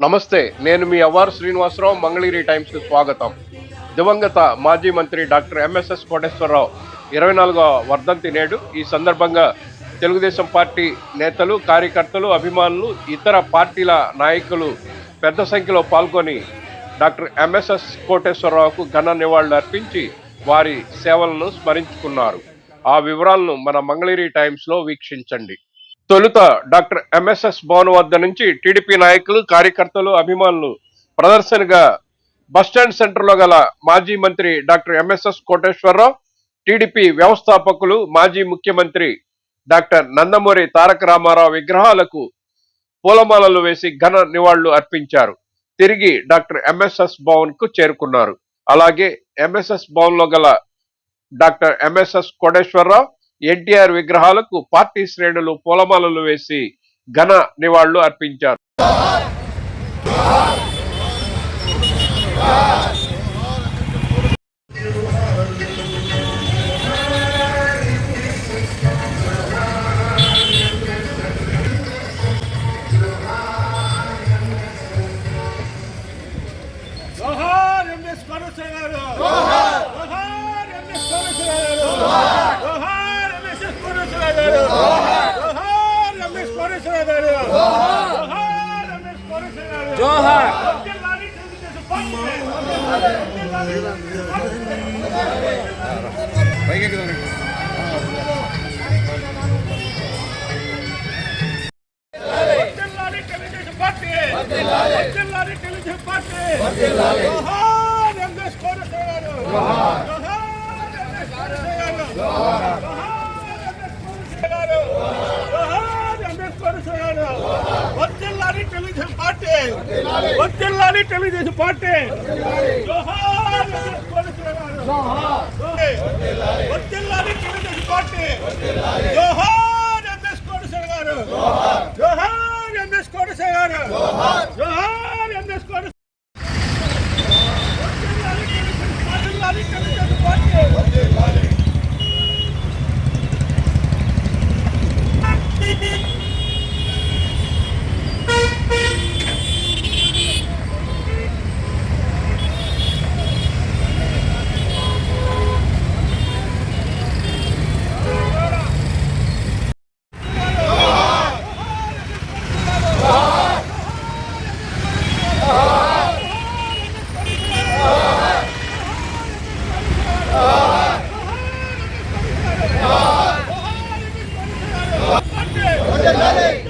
నమస్తే నేను మీ అవార్ శ్రీనివాసరావు మంగళగిరి టైమ్స్ స్వాగతం. దివంగత మాజీ మంత్రి డాక్టర్ ఎంఎస్ఎస్ కోటేశ్వరరావు ఇరవై నాలుగవ వర్ధంతి నేడు ఈ సందర్భంగా తెలుగుదేశం పార్టీ నేతలు కార్యకర్తలు అభిమానులు ఇతర పార్టీల నాయకులు పెద్ద సంఖ్యలో పాల్గొని డాక్టర్ ఎంఎస్ఎస్ కోటేశ్వరరావుకు ఘన నివాళులు అర్పించి వారి సేవలను స్మరించుకున్నారు. ఆ వివరాలను మన మంగళగిరి టైమ్స్లో వీక్షించండి. తొలుత డాక్టర్ ఎంఎస్ఎస్ భవన్ వద్ద నుంచి టీడీపీ నాయకులు కార్యకర్తలు అభిమానులు ప్రదర్శనగా బస్టాండ్ సెంటర్లో గల మాజీ మంత్రి డాక్టర్ ఎంఎస్ఎస్ కోటేశ్వరరావు టీడీపీ వ్యవస్థాపకులు మాజీ ముఖ్యమంత్రి డాక్టర్ నందమూరి తారక రామారావు విగ్రహాలకు పూలమాలలు వేసి ఘన నివాళులు అర్పించారు. తిరిగి డాక్టర్ ఎంఎస్ఎస్ భవన్కు చేరుకున్నారు. అలాగే ఎంఎస్ఎస్ భవన్లో గల డాక్టర్ ఎంఎస్ఎస్ కోటేశ్వరరావు ఎన్టీఆర్ విగ్రహాలకు పార్టీ శ్రేణులు పూలమాలలు వేసి ఘన నివాళులు అర్పించారు. పార్టీ జోహార్ ఎంఎస్ కోనసీమ గారు జోహార్ ఎంఎస్ కోనసీమ గారు జోహార్ ఎంఎస్ కోనసీమ గారు జోహార్ ఎంఎస్ కోనసీమ గారు జిల్లాని తెలుగుదేశం పార్టీ. జిల్లాని తెలుగుదేశం పార్టీ. జోహార్ ఎంఎస్ కోనసీమ గారు. తెలుగుదేశం పార్టీ. జోహార్ ఎంఎస్ కోటేశ్వర గారు. జోహార్ ఎంఎస్ కోటేశ్వర గారు. జోహార్ ఎంఎస్ Let's go.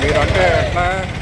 มีร้า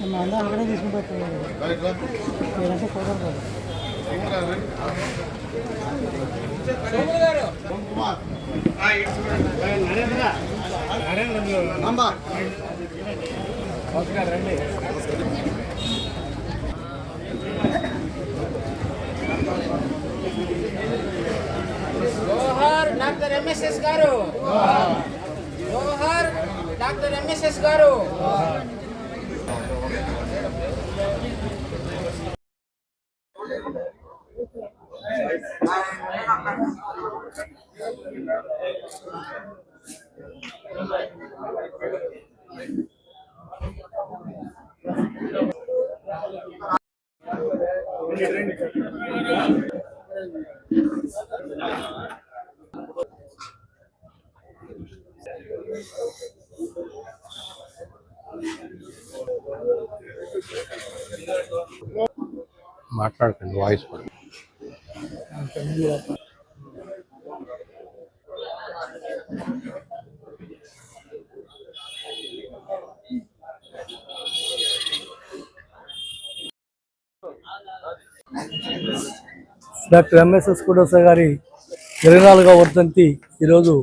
ఎంఎస్ఎస్ గారు జోహార్ డాక్టర్ ఎంఎస్ఎస్ గారు జోహార్ డాక్టర్ ఎంఎస్ఎస్ గారు. జోహార్ డాక్టర్ ఎంఎస్ఎస్ గారు. మాట్లాడకండి వాయిస్ డాక్టర్ ఎంఎస్ఎస్ కుడోసా గారి ఇరవై నాలుగవ వర్ధంతి ఈరోజు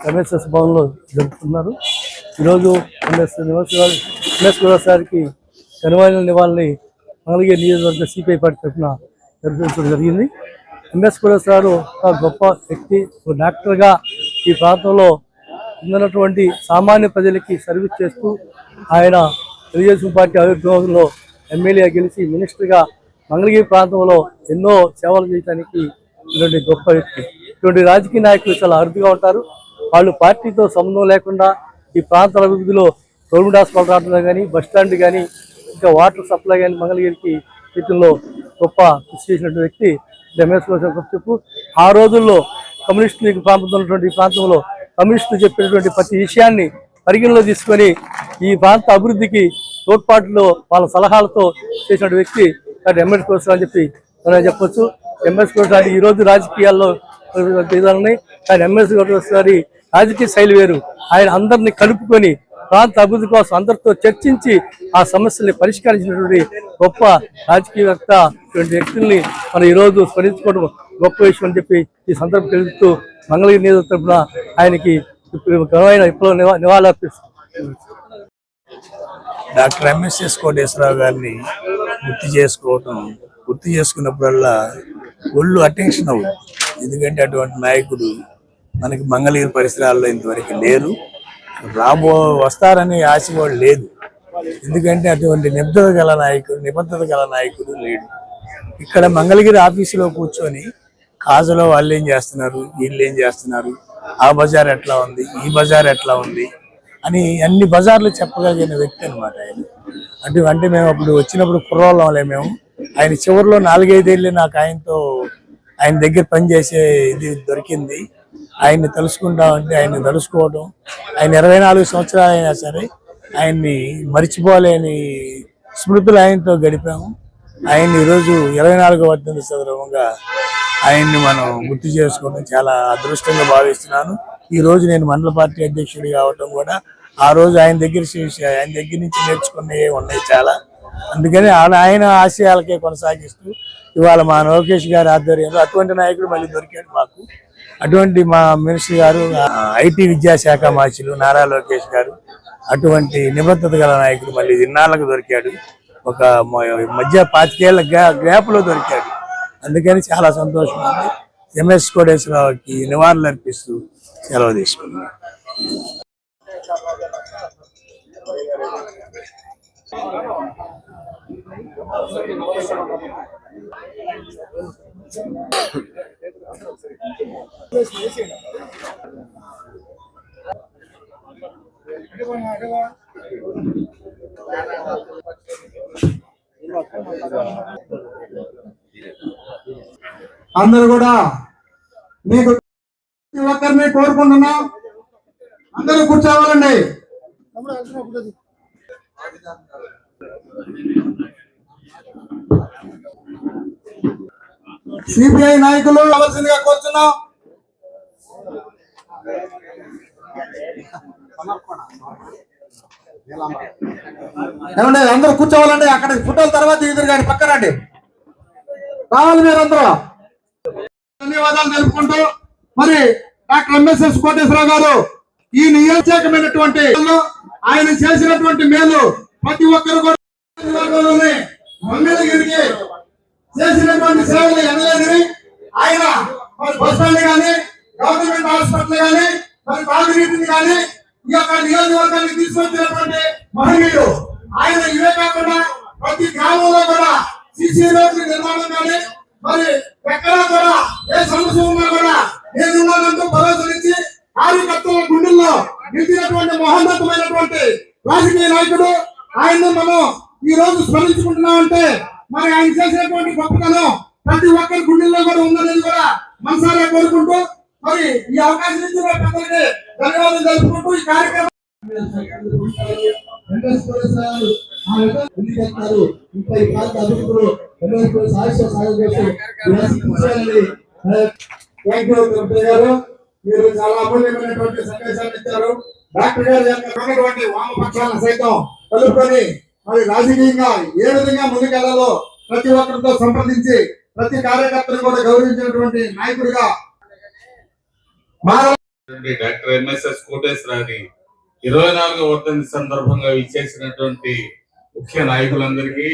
ఎంఎస్ఎస్ భవన్లో జరుపుతున్నారు. ఈరోజు ఎంఎస్ నివాస్ గారు ఎంఎస్ కుడోసారికి గారికి నివాళిని మంగళగిరి నియోజకవర్గ సిపిఐ పార్టీ తరఫున జరిపించడం జరిగింది. ఎంఎస్ కుడోసారు ఒక గొప్ప వ్యక్తి ఒక డాక్టర్గా ఈ ప్రాంతంలో ఉన్నటువంటి సామాన్య ప్రజలకి సర్వీస్ చేస్తూ ఆయన తెలుగుదేశం పార్టీ ఆవిర్భావంలో ఎమ్మెల్యే గెలిచి మినిస్టర్గా మంగళగిరి ప్రాంతంలో ఎన్నో సేవలు చేయడానికి ఇటువంటి గొప్ప వ్యక్తి. ఇటువంటి రాజకీయ నాయకులు చాలా అరుదుగా ఉంటారు. వాళ్ళు పార్టీతో సంబంధం లేకుండా ఈ ప్రాంతాల అభివృద్ధిలో గవర్నమెంట్ హాస్పిటల్ రావడం కానీ బస్ స్టాండ్ కానీ ఇంకా వాటర్ సప్లై కానీ మంగళగిరికి వీటిల్లో గొప్ప కృషి చేసినటువంటి వ్యక్తి రమేష్ కోసం గొప్ప చెప్పు ఆ రోజుల్లో కమ్యూనిస్టులు ఈ ప్రాంతంలో ఉన్నటువంటి ప్రాంతంలో కమ్యూనిస్టులు చెప్పినటువంటి ప్రతి విషయాన్ని పరిగణలో తీసుకొని ఈ ప్రాంత అభివృద్ధికి తోడ్పాటులో వాళ్ళ సలహాలతో చేసిన వ్యక్తి ఎంఎస్ కోసం అని చెప్పి మనం చెప్పొచ్చు. ఎంఎస్ కోసం అంటే ఈ రోజు రాజకీయాల్లో ఉన్నాయి. కానీ ఎంఎస్ గారి రాజకీయ శైలి వేరు. ఆయన అందరినీ కలుపుకొని ప్రాంత అభివృద్ధి కోసం అందరితో చర్చించి ఆ సమస్యల్ని పరిష్కరించినటువంటి గొప్ప రాజకీయవేత్త ఇటువంటి వ్యక్తుల్ని మనం ఈరోజు స్మరించుకోవడం గొప్ప విషయం అని చెప్పి ఈ సందర్భం తెలుపుతూ మంగళగిరి నియోజక తరఫున ఆయనకి ఘనమైన ఇప్పుడు నివా నివాళులర్పిస్తున్నాం డాక్టర్ ఎంఎస్ఎస్ కోటేశ్వరరావు గారిని గుర్తు చేసుకోవటం గుర్తు చేసుకున్నప్పుడల్లా ఒళ్ళు అటెన్షన్ అవుతుంది ఎందుకంటే అటువంటి నాయకుడు మనకి మంగళగిరి పరిసరాల్లో ఇంతవరకు లేరు. రాబో వస్తారని ఆశ కూడా లేదు. ఎందుకంటే అటువంటి నిబద్ధత గల నాయకుడు నిబద్ధత గల నాయకుడు లేడు. ఇక్కడ మంగళగిరి ఆఫీసులో కూర్చొని కాజులో వాళ్ళు ఏం చేస్తున్నారు? వీళ్ళు ఏం చేస్తున్నారు? ఆ బజార్ ఎట్లా ఉంది? ఈ బజార్ ఎట్లా ఉంది? అని అన్ని బజార్లు చెప్పగలిగిన వ్యక్తి అనమాట ఆయన. అంటే అంటే మేము అప్పుడు వచ్చినప్పుడు కుర్రోళ్ళంలే మేము. ఆయన చివరిలో నాలుగైదేళ్ళు నాకు ఆయనతో ఆయన దగ్గర పనిచేసే ఇది దొరికింది. ఆయన్ని తెలుసుకుంటా ఉంటే ఆయన్ని తలుసుకోవడం ఆయన ఇరవై నాలుగు సంవత్సరాలు అయినా సరే ఆయన్ని మర్చిపోలేని స్మృతులు ఆయనతో గడిపాము. ఆయన్ని ఈరోజు ఇరవై నాలుగో వర్ధంతి సందర్భంగా ఆయన్ని మనం గుర్తు చేసుకోవడం చాలా అదృష్టంగా భావిస్తున్నాను. ఈరోజు నేను మండల పార్టీ అధ్యక్షుడి కావటం కూడా ఆ రోజు ఆయన దగ్గర ఆయన దగ్గర నుంచి నేర్చుకున్నవి ఉన్నాయి చాలా. అందుకని ఆయన ఆయన ఆశయాలకే కొనసాగిస్తూ ఇవాళ మా లోకేష్ గారి ఆధ్వర్యంలో అటువంటి నాయకుడు మళ్ళీ దొరికాడు మాకు. అటువంటి మా మినిస్టర్ గారు ఐటీ విద్యాశాఖ మార్చులు నారా లోకేష్ గారు అటువంటి నిబద్ధత గల నాయకుడు మళ్ళీ ఇన్నాళ్ళకు దొరికాడు. ఒక మ- మధ్య పాతికేళ్ళ గ్యా- గ్యాప్లో దొరికాడు. అందుకని చాలా సంతోషం ఉంది. ఎంఎస్ కోటేశ్వరరావుకి నివాళులు అర్పిస్తూ సెలవు తీసుకున్నాను అందరు కూడా మీకు ఒక్కరిని కోరుకుంటున్నాం. చావాలండి. సిపిఐ నాయకులు కావాల్సిందిగా కూర్చున్నాం. ఏమండి అందరూ కూర్చోవాలండి అక్కడ ఫోటోల తర్వాత ఎదురు కానీ పక్కనండి రావాలి మీరందరూ ధన్యవాదాలు తెలుపుకుంటూ మరి డాక్టర్ ఎంఎస్ఎస్ కోటేశ్వరరావు గారు. ఈ నియోజకమైనటువంటి ఆయన చేసినటువంటి మేలు ప్రతి ఒక్కరు కూడా మంగళగిరికి చేసినటువంటి సేవలు ఎనలేదని ఆయన మరి బస్ స్టాండ్ కానీ గవర్నమెంట్ హాస్పిటల్ కానీ మరి తాగునీటిని కానీ ఈ యొక్క నియోజకవర్గాన్ని తీసుకొచ్చినటువంటి మహనీయుడు ఆయన ఇవే కాకుండా ప్రతి గ్రామంలో కూడా సిసి రోడ్ల నిర్మాణం కానీ మరి ఎక్కడా కూడా ఏ సమస్య ఉన్నా కూడా నేనున్నానంటూ భరోసా ఇచ్చి కార్యకర్తల గుండెల్లో నిలిచినటువంటి మహోన్నతమైనటువంటి రాజకీయ నాయకుడు ఆయన్ని మనం ఈ రోజు స్మరించుకుంటున్నామంటే మరి ఆయన చేసినటువంటి గొప్పతనం ప్రతి ఒక్కరి గుండెల్లో కూడా ఉందనేది కూడా మనసారా కోరుకుంటూ మరి ఈ అవకాశం ఇచ్చిన పెద్దలకి ధన్యవాదాలు తెలుపుకుంటూ ఈ కార్యక్రమం ముందుకెళ్తారు ఇంకా ఈ ప్రాంత అభివృద్ధిలో సాహిత్య గారు మీరు చాలా అమూల్యమైనటువంటి సందేశాన్ని ఇచ్చారు డాక్టర్ గారు ఉన్నటువంటి వామపక్షాలను సైతం కలుపుకొని మరి రాజకీయంగా ఏ విధంగా ముందుకెళ్ళాలో ప్రతి ఒక్కరితో సంప్రదించి ప్రతి కార్యకర్తను కూడా గౌరవించినటువంటి నాయకుడిగా డాక్టర్ ఎంఎస్ఎస్ కోటేశ్వరాని ఇరవై నాలుగో వర్ధంతి సందర్భంగా ఇచ్చేసినటువంటి ముఖ్య నాయకులందరికీ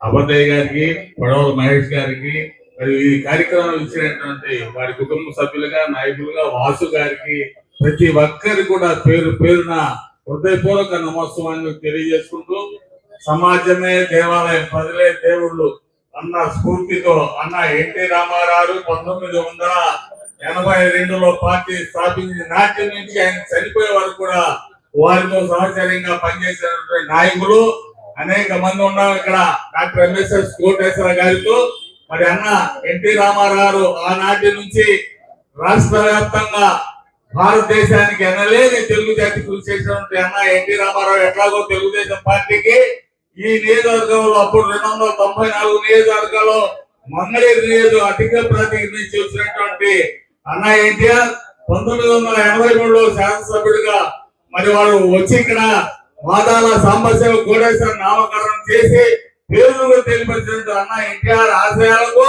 అబద్దయ్య గారికి పడవల మహేష్ గారికి మరియు ఈ కార్యక్రమం ఇచ్చినటువంటి వారి కుటుంబ సభ్యులుగా నాయకులుగా వాసు గారికి ప్రతి ఒక్కరి కూడా పేరు పేరున హృదయపూర్వక నమోత్సవాన్ని తెలియజేసుకుంటూ సమాజమే దేవాలయం ప్రజలే దేవుళ్ళు అన్న స్ఫూర్తితో అన్న ఎన్టీ రామారావు పంతొమ్మిది వందల ఎనభై రెండులో పార్టీ స్థాపించిన నాటి నుంచి ఆయన చనిపోయే వరకు కూడా వారితో సహచర్యంగా పనిచేసినటువంటి నాయకులు అనేక మంది ఉన్నారు ఇక్కడ. డాక్టర్ ఎంఎస్ఎస్ కోటేశ్వర గారితో. మరి అన్న ఎన్టీ రామారావు ఆనాటి నుంచి రాష్ట్ర వ్యాప్తంగా భారతదేశానికి ఎనలేని తెలుగు జాతి కృషి చేసినటువంటి అన్న ఎన్టీ రామారావు ఎట్లాగో తెలుగుదేశం పార్టీకి ఈ నియోజకవర్గంలో అప్పుడు రెండు వందల తొంభై నాలుగు నియోజకవర్గాల్లో మంగళగిరి నియోజక అధిక ప్రాతినిధ్యం వచ్చినటువంటి అన్న ఎన్టీఆర్ పంతొమ్మిది వందల ఎనభై మూడులో శాసనసభ్యుడిగా మరి వాడు వచ్చి ఇక్కడ వాదాల సాంబశివ కోటేశ్వర నామకరణం చేసి పేరుగా తెలిపించినట్టు అన్న ఎన్టీఆర్ ఆశయాలకు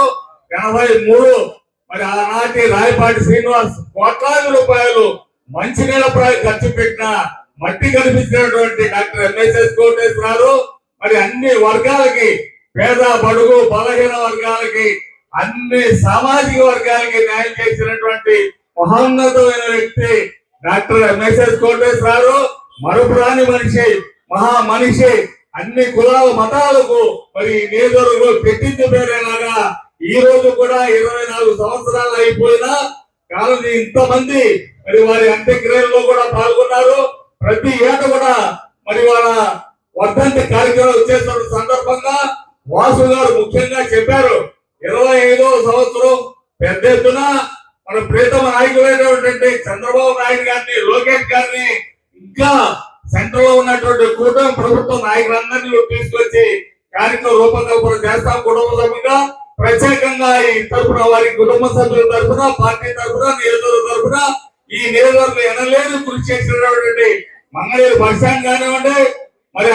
ఎనభై మూడు మరి ఆనాటి రాయపాటి శ్రీనివాస్ కోట్లాది రూపాయలు మంచినీళ్ళ ప్రాయ ఖర్చు పెట్టిన మట్టి కనిపించినటువంటి డాక్టర్ ఎంఎస్ఎస్ కోటేశ్వరరావు మరి అన్ని వర్గాలకి పేద బడుగు బలహీన వర్గాలకి అన్ని సామాజిక వర్గాలకి న్యాయం చేసినటువంటి మహోన్నతమైన వ్యక్తి డాక్టర్ ఎంఎస్ఎస్ కోటేశ్వరరావు. మరుపురాని మనిషి మహా మనిషి అన్ని కులాల మతాలకు మరి నియోజకవర్గంలో పెట్టింది పేరేలాగా ఈ రోజు కూడా ఇరవై నాలుగు సంవత్సరాలు అయిపోయినా కాలం ఇంతమంది మరి వారి అంత్యక్రియల్లో కూడా పాల్గొన్నారు. ప్రతి ఏట కూడా మరి వాళ్ళ వర్ధంతి కార్యక్రమాలు చేస్తున్న సందర్భంగా వాసు గారు ముఖ్యంగా చెప్పారు. ఇరవై ఐదో సంవత్సరం పెద్ద ఎత్తున మన ప్రీతమ నాయకులైనటువంటి చంద్రబాబు నాయుడు గారిని లోకేష్ గారిని ఇంకా సెంటర్లో ఉన్నటువంటి కూటమి ప్రభుత్వ నాయకులందరినీ తీసుకొచ్చి కార్యక్రమ రూపకల్పన చేస్తాం. కుటుంబ సభ్యుగా ప్రత్యేకంగా ఈ తరపున వారి కుటుంబ సభ్యుల తరపున పార్టీ తరపున నియోజకవర్గ తరఫున ఈ నియోజకవర్గం ఎనలేని కృషి చేసినటువంటి మంగళగిరి బస్ కానివ్వండి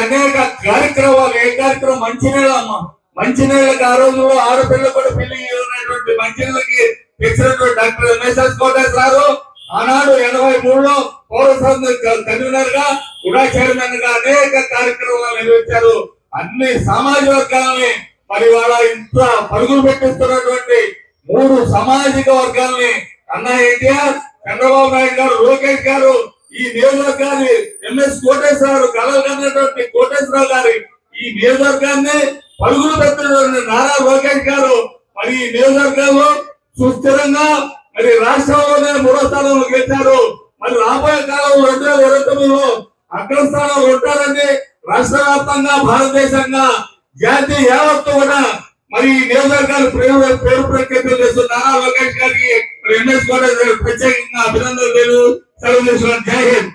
అనేక కార్యక్రమాలు ఏ కార్యక్రమం? మంచినీళ్ళ అమ్మ. మంచినీళ్ళకి ఆ రోజుల్లో ఆడపిల్ల కూడా పెళ్ళి ఉన్నటువంటి మంచినీళ్ళకి తెచ్చినటువంటి డాక్టర్ ఎంఎస్ఎస్ కోటేశ్వరరావు ఆనాడు ఎనభై మూడులో పౌరసంఘ కన్వీనర్గా కూడా చైర్మన్గా అనేక కార్యక్రమాలు నిర్వహించారు. అన్ని సామాజిక వర్గాలని మరి వాళ్ళ ఇంత పరుగులు పెట్టిస్తున్నటువంటి మూడు సామాజిక వర్గాల్ని అన్న ఎన్టీఆర్ చంద్రబాబు నాయుడు గారు లోకేష్ గారు ఈ నియోజకవర్గాన్ని ఎంఎస్ కోటేశ్వరరావు కలలు కన్నటువంటి కోటేశ్వరరావు గారి ఈ నియోజకవర్గాన్ని పరుగులు పెట్టినటువంటి నారా లోకేష్ గారు మరి ఈ నియోజకవర్గంలో సుస్థిరంగా మరి రాష్ట్రంలోనే మూడో స్థానంలో గెలిచారు. మరి రాబోయే కాలం రెండు వేల ఇరవై తొమ్మిదిలో అగ్ర స్థానంలో ఉంటారని రాష్ట్ర వ్యాప్తంగా భారతదేశంగా జాతి యావత్తు కూడా మరి ఈ నియోజకవర్గాలు పేరు పేరు ప్రఖ్యాతులు చేస్తున్న నారా లోకేష్ గారికి ఎంఎస్ కూడా ప్రత్యేకంగా అభినందనలు సెలవు తీసుకున్నాను. జై హింద్.